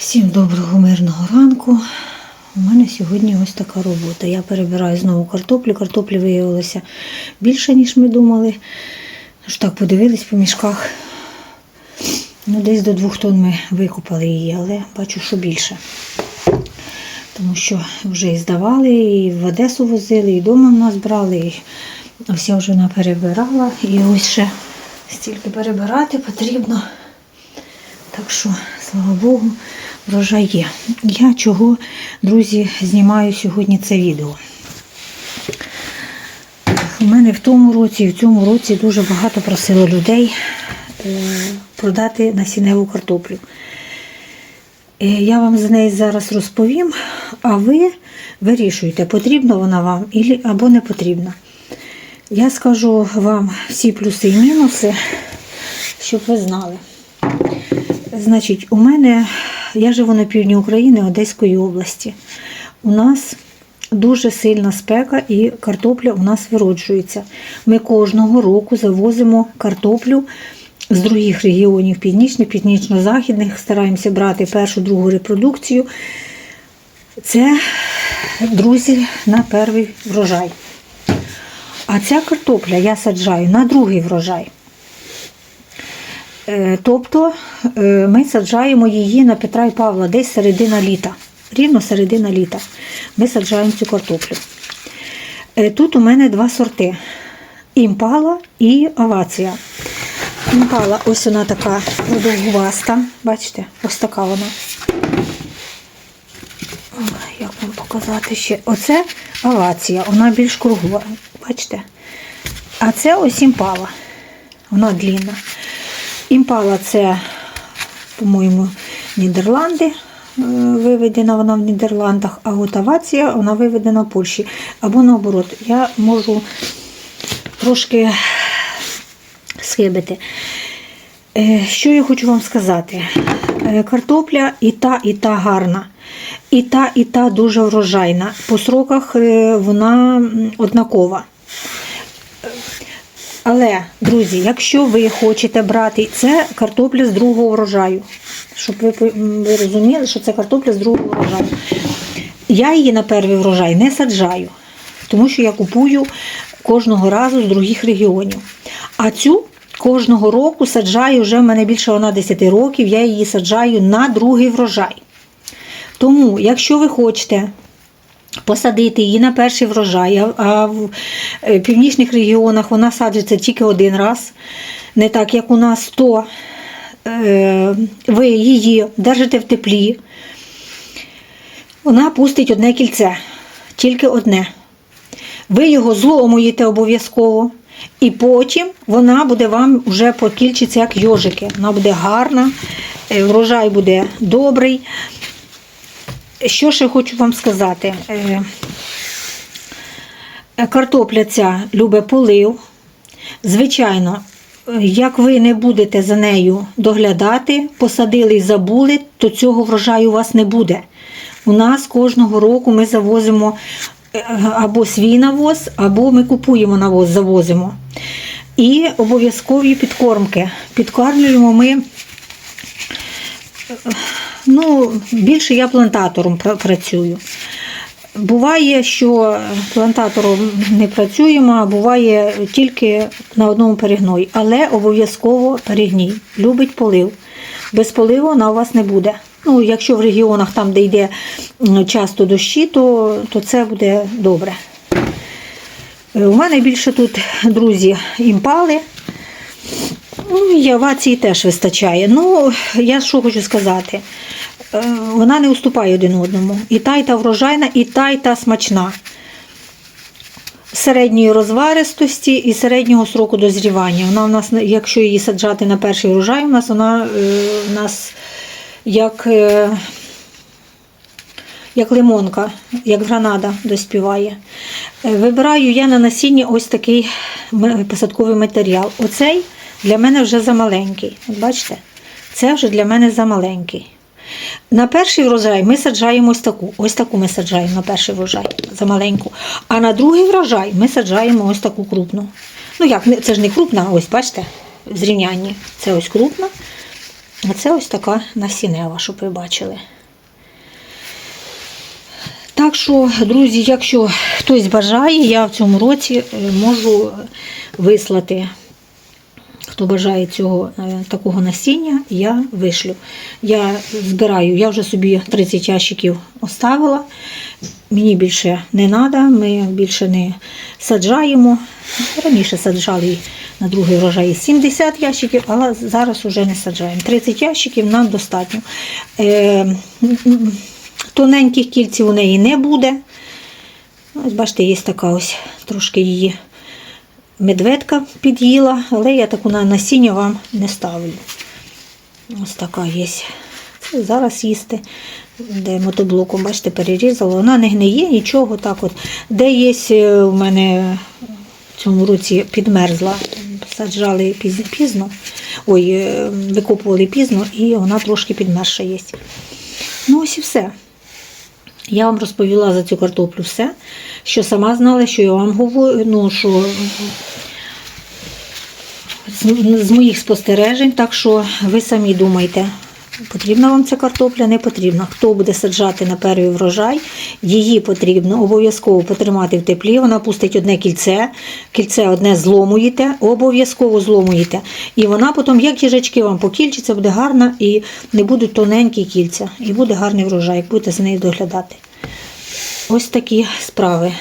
Всім доброго мирного ранку. У мене сьогодні ось така робота. Я перебираю знову картоплю. Картоплі виявилося більше, ніж ми думали. Аж так подивились по мішках. Ну, десь до двох тонн ми викопали її, але бачу, що більше. Тому що вже і здавали, і в Одесу возили, і вдома в нас брали. І ось я вже вона перебирала. І ось ще стільки перебирати потрібно. Так що, слава Богу, врожай є. Я чого, друзі, знімаю сьогодні це відео. У мене в тому році і в цьому році дуже багато просило людей е, продати насінневу картоплю. Е, Я вам за неї зараз розповім, а ви вирішуєте, потрібна вона вам або не потрібна. Я скажу вам всі плюси і мінуси, щоб ви знали. Значить, у мене, я живу на півдні України, Одеської області. У нас дуже сильна спека і картопля у нас вироджується. Ми кожного року завозимо картоплю з других регіонів північних, північно-західних, стараємося брати першу, другу репродукцію. Це, друзі, на перший врожай. А ця картопля я саджаю на другий врожай. Е, Тобто е, ми саджаємо її на Петра і Павла десь середина літа. Рівно середина літа. Ми саджаємо цю картоплю. Е, Тут у мене два сорти: імпала і авація. Імпала, ось вона така продовгуваста. Бачите, ось така вона. Як вам показати ще? Оце авація, вона більш кругла. Бачите? А це ось імпала. Вона длінна. Імпала це, по-моєму, Нідерланди. е, Виведена вона в Нідерландах, а от авація вона виведена в Польщі. Або наоборот, я можу трошки схибити. Е, Що я хочу вам сказати? Е, Картопля і та, і та гарна. І та, і та дуже врожайна. По сроках вона однакова. Але, друзі, якщо ви хочете брати, це картопля з другого врожаю. Щоб ви, ви розуміли, що це картопля з другого врожаю. Я її на перший врожай не саджаю, тому що я купую кожного разу з других регіонів. А цю кожного року саджаю вже в мене більше вона 10 років, я її саджаю на другий врожай. Тому, якщо ви хочете посадити її на перший врожай, а- а в е, північних регіонах вона саджиться тільки один раз, не так як у нас, то е, ви її держите в теплі, вона пустить одне кільце, тільки одне. Ви його зломуєте обов'язково, і потім вона буде вам вже покільчиться як йожики. Вона буде гарна, е, врожай буде добрий. Що ще хочу вам сказати? Е, е, Картопля ця любить полив. Звичайно, е, як ви не будете за нею доглядати, посадили і забули, то цього врожаю у вас не буде. У нас кожного року ми завозимо е, або свій навоз, або ми купуємо навоз, завозимо. І обов'язкові підкормки. Підкормлюємо ми Ну, більше я плантатором працюю. Буває, що плантатором не працюємо, а буває тільки на одному перегной, але обов'язково перегній. Любить полив. Без поливу вона у вас не буде. Ну, якщо в регіонах, там, де йде часто дощі, то, то це буде добре. Е, У мене більше тут, друзі, імпали. Ну, і авації теж вистачає. Ну, я що хочу сказати. Е, Вона не уступає один одному. І та, і та врожайна, і та, і та смачна. Середньої розваристості і середнього сроку дозрівання. Вона у нас, якщо її саджати на перший врожай, у нас вона е, у нас як, е, як лимонка, як гранада доспіває. Е, Вибираю я на насінні ось такий посадковий матеріал. Оцей для мене вже замаленький. От Бачите? Це вже для мене замаленький. На перший врожай ми саджаємо ось таку. Ось таку ми саджаємо на перший врожай, замаленьку. А на другий врожай ми саджаємо ось таку крупну. Ну як, це ж не крупна, ось бачите, в зрівнянні. Це ось крупна, А це ось така насінева, щоб ви бачили. Так що, друзі, якщо хтось бажає, я в цьому році е, можу вислати. Хто бажає цього е, такого насіння, я вишлю. Я збираю, я вже собі 30 ящиків оставила. Мені більше не треба, ми більше не саджаємо. Раніше саджали на другий врожай 70 ящиків, але зараз вже не саджаємо. 30 ящиків нам достатньо. Е, Тоненьких кільців у неї не буде. Ось бачите, є така ось трошки її медведка під'їла, але я таку на насіння вам не ставлю. Ось така є. Це зараз їсти. Де мотоблоком, бачите, перерізала. Вона не гниє, нічого так от. Де є е, у мене в цьому році підмерзла, саджали пізно, ой, е, викопували пізно, і вона трошки підмерша є. Ну ось і все. Я вам розповіла за цю картоплю все, що сама знала, що я вам говорю, ну, що з, моїх спостережень, так що ви самі думайте, потрібна вам ця картопля, не потрібна. Хто буде саджати на перший врожай, її потрібно обов'язково потримати в теплі. Вона пустить одне кільце, кільце одне зломуєте, обов'язково зломуєте. І вона потім, як їжачки, вам покільчиться, буде гарна і не будуть тоненькі кільця. І буде гарний врожай, як будете за нею доглядати. Ось такі справи.